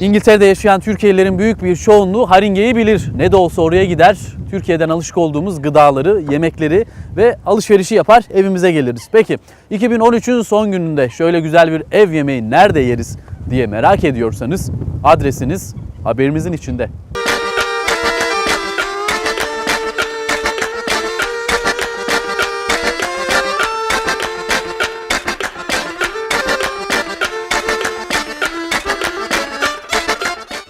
İngiltere'de yaşayan Türkiye'lilerin büyük bir çoğunluğu Haringe'yi bilir. Ne de olsa oraya gider, Türkiye'den alışık olduğumuz gıdaları, yemekleri ve alışverişi yapar, evimize geliriz. Peki 2013'ün son gününde şöyle güzel bir ev yemeği nerede yeriz diye merak ediyorsanız adresiniz haberimizin içinde.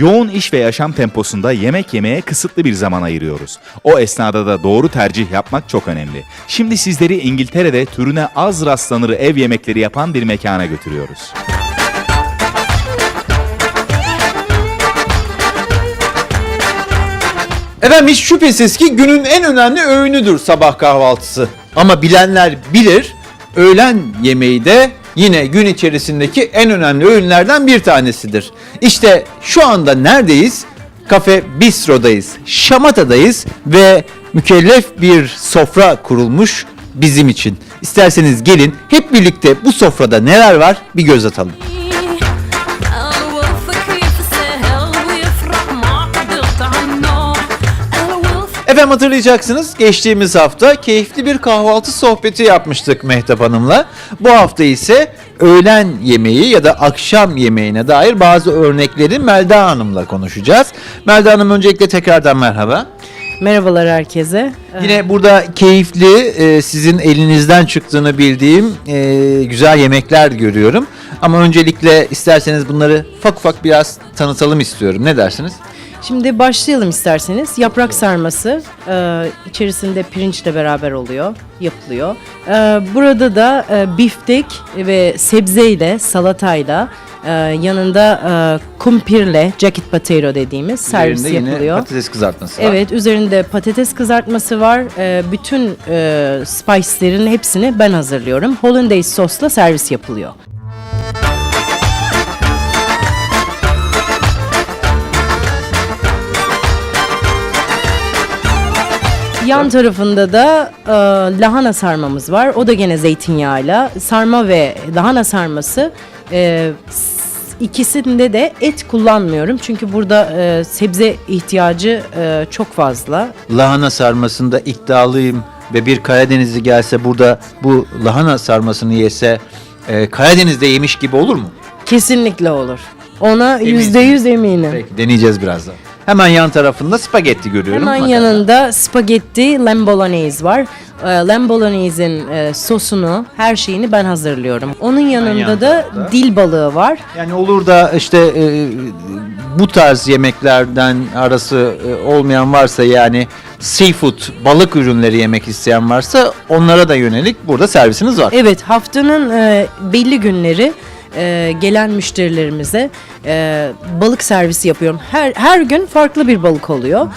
Yoğun iş ve yaşam temposunda yemek yemeye kısıtlı bir zaman ayırıyoruz. O esnada da doğru tercih yapmak çok önemli. Şimdi sizleri İngiltere'de türüne az rastlanır ev yemekleri yapan bir mekana götürüyoruz. Efendim hiç şüphesiz ki günün en önemli öğünüdür sabah kahvaltısı. Ama bilenler bilir, öğlen yemeği de yine gün içerisindeki en önemli öğünlerden bir tanesidir. İşte şu anda neredeyiz? Kafe Bistro'dayız, Şamata'dayız ve mükellef bir sofra kurulmuş bizim için. İsterseniz gelin hep birlikte bu sofrada neler var bir göz atalım. Efendim hatırlayacaksınız geçtiğimiz hafta keyifli bir kahvaltı sohbeti yapmıştık Mehtap Hanım'la. Bu hafta ise öğlen yemeği ya da akşam yemeğine dair bazı örnekleri Melda Hanım'la konuşacağız. Melda Hanım öncelikle tekrardan merhaba. Merhabalar herkese. Yine burada keyifli e, sizin elinizden çıktığını bildiğim e, güzel yemekler görüyorum. Ama öncelikle isterseniz bunları ufak ufak biraz tanıtalım istiyorum. Ne dersiniz? Şimdi başlayalım isterseniz. Yaprak sarması e, içerisinde pirinçle beraber oluyor, yapılıyor. E, burada da e, biftek ve sebzeyle, salatayla e, yanında e, kumpirle, jacket potato dediğimiz servis Üzerinde yine yapılıyor. patates kızartması var. Evet, üzerinde patates kızartması var. E, bütün e, spice'lerin hepsini ben hazırlıyorum. Hollandaise sosla servis yapılıyor. Yan tarafında da e, lahana sarmamız var. O da gene zeytinyağıyla. Sarma ve lahana sarması e, s- ikisinde de et kullanmıyorum. Çünkü burada e, sebze ihtiyacı e, çok fazla. lahana sarmasında iddialıyım ve bir Karadenizli gelse burada bu lahana sarmasını yese e, Karadeniz'de yemiş gibi olur mu? Kesinlikle olur. Ona yüzde yüz eminim. Peki deneyeceğiz birazdan. Hemen yan tarafında spagetti görüyorum. Hemen Bakalım. yanında spagetti lamb bolognese var. E, lamb bolognese'in e, sosunu, her şeyini ben hazırlıyorum. Onun yanında yan da tarafta. dil balığı var. Yani olur da işte e, bu tarz yemeklerden arası e, olmayan varsa yani seafood, balık ürünleri yemek isteyen varsa onlara da yönelik burada servisiniz var. Evet haftanın e, belli günleri e, gelen müşterilerimize e, balık servisi yapıyorum. Her her gün farklı bir balık oluyor.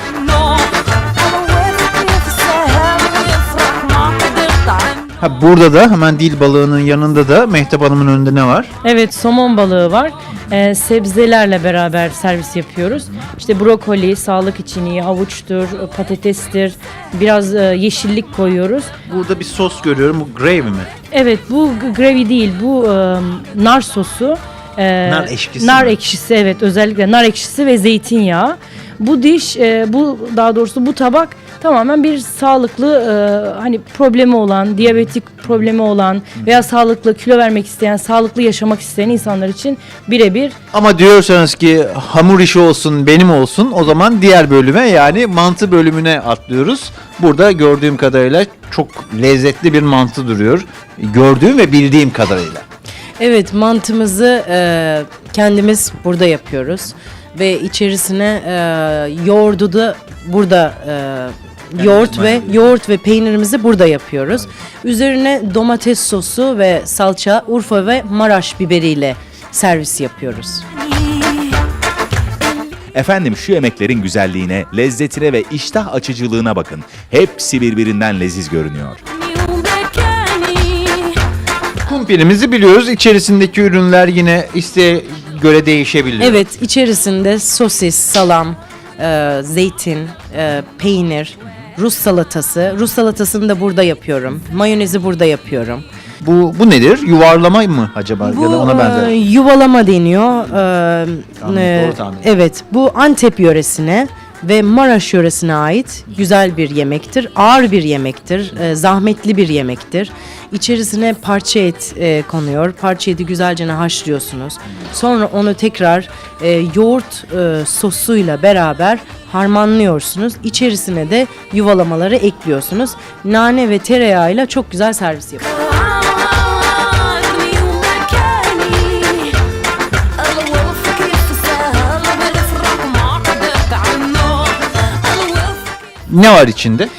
Ha, burada da hemen dil balığının yanında da Mehtap Hanım'ın önünde ne var? Evet somon balığı var. Ee, sebzelerle beraber servis yapıyoruz. İşte brokoli, sağlık için iyi, havuçtur, patatestir, biraz e, yeşillik koyuyoruz. Burada bir sos görüyorum. Bu gravy mi? Evet bu gravy değil, bu e, nar sosu. E, Nar ekşisi Nar mi? ekşisi evet özellikle nar ekşisi ve zeytinyağı. Bu diş, e, bu daha doğrusu bu tabak tamamen bir sağlıklı e, hani problemi olan, diyabetik problemi olan veya sağlıklı kilo vermek isteyen, sağlıklı yaşamak isteyen insanlar için birebir Ama diyorsanız ki hamur işi olsun benim olsun o zaman diğer bölüme yani mantı bölümüne atlıyoruz. Burada gördüğüm kadarıyla çok lezzetli bir mantı duruyor. Gördüğüm ve bildiğim kadarıyla. Evet mantımızı e, kendimiz burada yapıyoruz ve içerisine e, yoğurdu da burada e, yoğurt ve yoğurt ve peynirimizi burada yapıyoruz. Üzerine domates sosu ve salça, Urfa ve Maraş biberiyle servis yapıyoruz. Efendim şu yemeklerin güzelliğine, lezzetine ve iştah açıcılığına bakın. Hepsi birbirinden leziz görünüyor. Kumpirimizi biliyoruz. İçerisindeki ürünler yine isteğe göre değişebiliyor. Evet, içerisinde sosis, salam, e, zeytin, e, peynir, Rus salatası. Rus salatasını da burada yapıyorum. Mayonezi burada yapıyorum. Bu bu nedir? Yuvarlama mı acaba ya da ona benzer? e, yuvalama deniyor. E, Tahmin, e, doğru tahmin. Evet, bu Antep yöresine ve Maraş yöresine ait güzel bir yemektir. Ağır bir yemektir, e, zahmetli bir yemektir. İçerisine parça et e, konuyor. Parça eti güzelce haşlıyorsunuz. Sonra onu tekrar e, yoğurt e, sosuyla beraber harmanlıyorsunuz. İçerisine de yuvalamaları ekliyorsunuz. Nane ve tereyağıyla çok güzel servis yapıyorsunuz. Ne var içinde?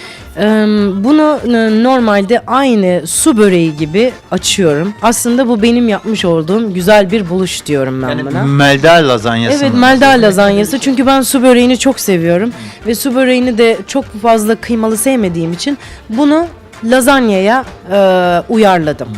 Bunu e, normalde aynı su böreği gibi açıyorum. Aslında bu benim yapmış olduğum güzel bir buluş diyorum ben Yani buna. meldar lazanyası Evet mı? meldar lazanyası çünkü ben su böreğini çok seviyorum ve su böreğini de çok fazla kıymalı sevmediğim için bunu lazanyaya e, uyarladım.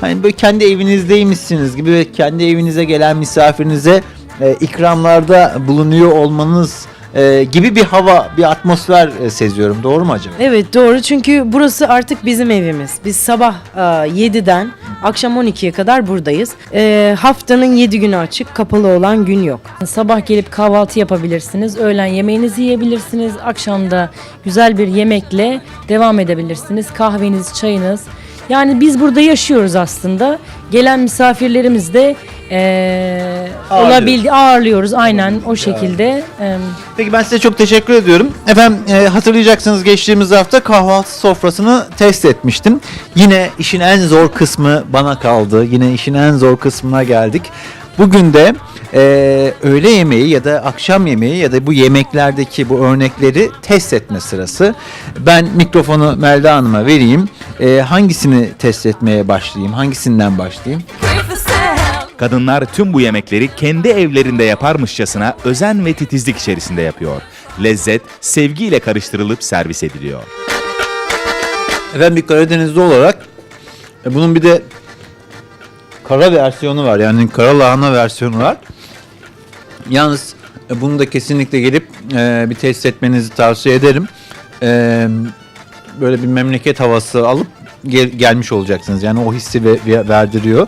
Hani böyle kendi evinizdeymişsiniz gibi ve kendi evinize gelen misafirinize e, ikramlarda bulunuyor olmanız e, gibi bir hava, bir atmosfer e, seziyorum. Doğru mu acaba? Evet doğru çünkü burası artık bizim evimiz. Biz sabah e, 7'den akşam 12'ye kadar buradayız. E, haftanın 7 günü açık, kapalı olan gün yok. Sabah gelip kahvaltı yapabilirsiniz. Öğlen yemeğinizi yiyebilirsiniz. Akşamda güzel bir yemekle devam edebilirsiniz. Kahveniz, çayınız. Yani biz burada yaşıyoruz aslında. Gelen misafirlerimiz de eee Ağırlıyoruz. olabildi ağırlıyoruz aynen o şekilde. Eee, Peki ben size çok teşekkür ediyorum. Efendim e, hatırlayacaksınız geçtiğimiz hafta kahvaltı sofrasını test etmiştim. Yine işin en zor kısmı bana kaldı. Yine işin en zor kısmına geldik. Bugün de e, öğle yemeği ya da akşam yemeği ya da bu yemeklerdeki bu örnekleri test etme sırası. Ben mikrofonu Melda Hanım'a vereyim. E, hangisini test etmeye başlayayım? Hangisinden başlayayım? Kadınlar tüm bu yemekleri kendi evlerinde yaparmışçasına özen ve titizlik içerisinde yapıyor. Lezzet sevgiyle karıştırılıp servis ediliyor. Efendim bir Karadenizli olarak e, bunun bir de kara versiyonu var. Yani kara lahana versiyonu var. Yalnız e, bunu da kesinlikle gelip e, bir test etmenizi tavsiye ederim. E, böyle bir memleket havası alıp gel- gelmiş olacaksınız. Yani o hissi ve- ve- verdiriyor.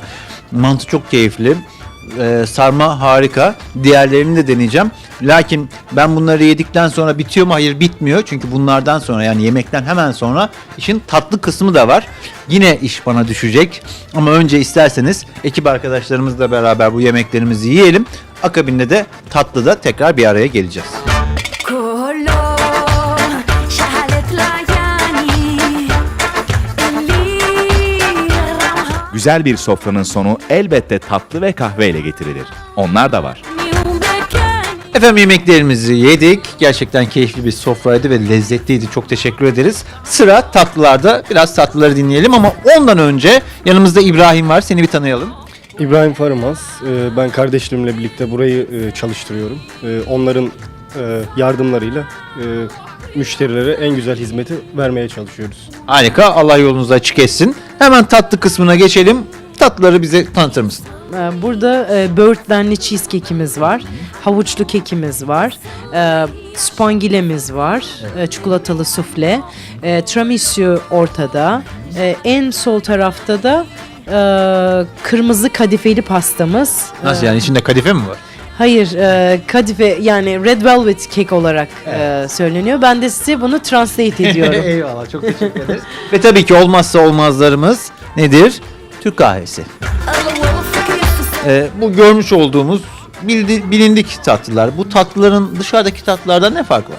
Mantı çok keyifli. E, sarma harika. Diğerlerini de deneyeceğim. Lakin ben bunları yedikten sonra bitiyor mu? Hayır bitmiyor. Çünkü bunlardan sonra yani yemekten hemen sonra işin tatlı kısmı da var. Yine iş bana düşecek. Ama önce isterseniz ekip arkadaşlarımızla beraber bu yemeklerimizi yiyelim. Akabinde de tatlıda tekrar bir araya geleceğiz. Güzel bir sofranın sonu elbette tatlı ve kahveyle getirilir. Onlar da var. Efendim yemeklerimizi yedik. Gerçekten keyifli bir sofraydı ve lezzetliydi. Çok teşekkür ederiz. Sıra tatlılarda. Biraz tatlıları dinleyelim ama ondan önce yanımızda İbrahim var. Seni bir tanıyalım. İbrahim Farımaz. Ee, Ben kardeşlerimle birlikte burayı e, çalıştırıyorum. Ee, Onların e, yardımlarıyla e, müşterilere en güzel hizmeti vermeye çalışıyoruz. Harika. Allah yolunuzu açık etsin. Hemen tatlı kısmına geçelim. Tatlıları bize tanıtır mısın? Ee, Burada e, böğürtlenli cheesecake'imiz var, havuçlu kekimiz var, e, spongilemiz var, e, çikolatalı sufle, e, tiramisu ortada, e, en sol tarafta da e, kırmızı kadifeli pastamız. Nasıl yani ee, içinde kadife mi var? Hayır, e, kadife yani red velvet cake olarak e, söyleniyor. Ben de size bunu translate ediyorum. Eyvallah çok teşekkür ederiz. Ve tabii ki olmazsa olmazlarımız nedir? Türk kahvesi. Ee, bu görmüş olduğumuz bildi, bilindik tatlılar. Bu tatlıların dışarıdaki tatlılardan ne farkı var?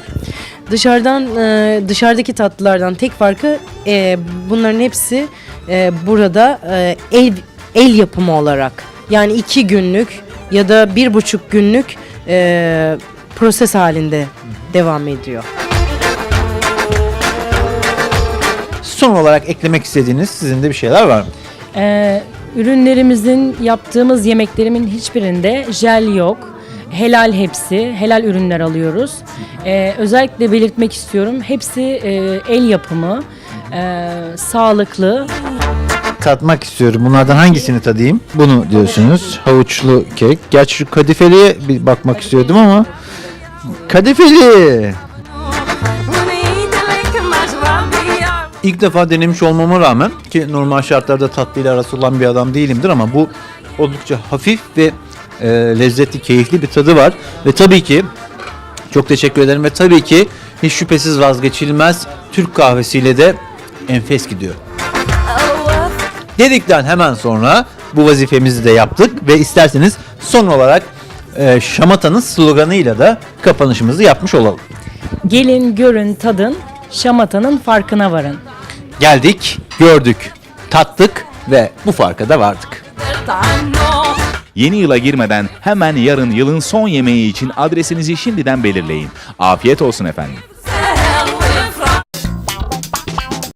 Dışarıdan e, dışarıdaki tatlılardan tek farkı e, bunların hepsi e, burada e, el el yapımı olarak yani iki günlük ya da bir buçuk günlük e, proses halinde devam ediyor. Son olarak eklemek istediğiniz sizin de bir şeyler var mı? Ee, ürünlerimizin yaptığımız yemeklerimin hiçbirinde jel yok. Helal hepsi. Helal ürünler alıyoruz. Ee, özellikle belirtmek istiyorum. Hepsi e, el yapımı e, sağlıklı. Tatmak istiyorum. Bunlardan hangisini tadayım? Bunu diyorsunuz. Havuçlu kek. Gerçi şu kadifeliye bir bakmak istiyordum ama. Kadifeli. İlk defa denemiş olmama rağmen ki normal şartlarda tatlıyla arası olan bir adam değilimdir ama bu oldukça hafif ve e, lezzetli, keyifli bir tadı var. Ve tabii ki çok teşekkür ederim ve tabii ki hiç şüphesiz vazgeçilmez Türk kahvesiyle de enfes gidiyor. Dedikten hemen sonra bu vazifemizi de yaptık ve isterseniz son olarak e, Şamata'nın sloganıyla da kapanışımızı yapmış olalım. Gelin, görün, tadın, Şamata'nın farkına varın. Geldik, gördük, tattık ve bu farka da vardık. Yeni yıla girmeden hemen yarın yılın son yemeği için adresinizi şimdiden belirleyin. Afiyet olsun efendim.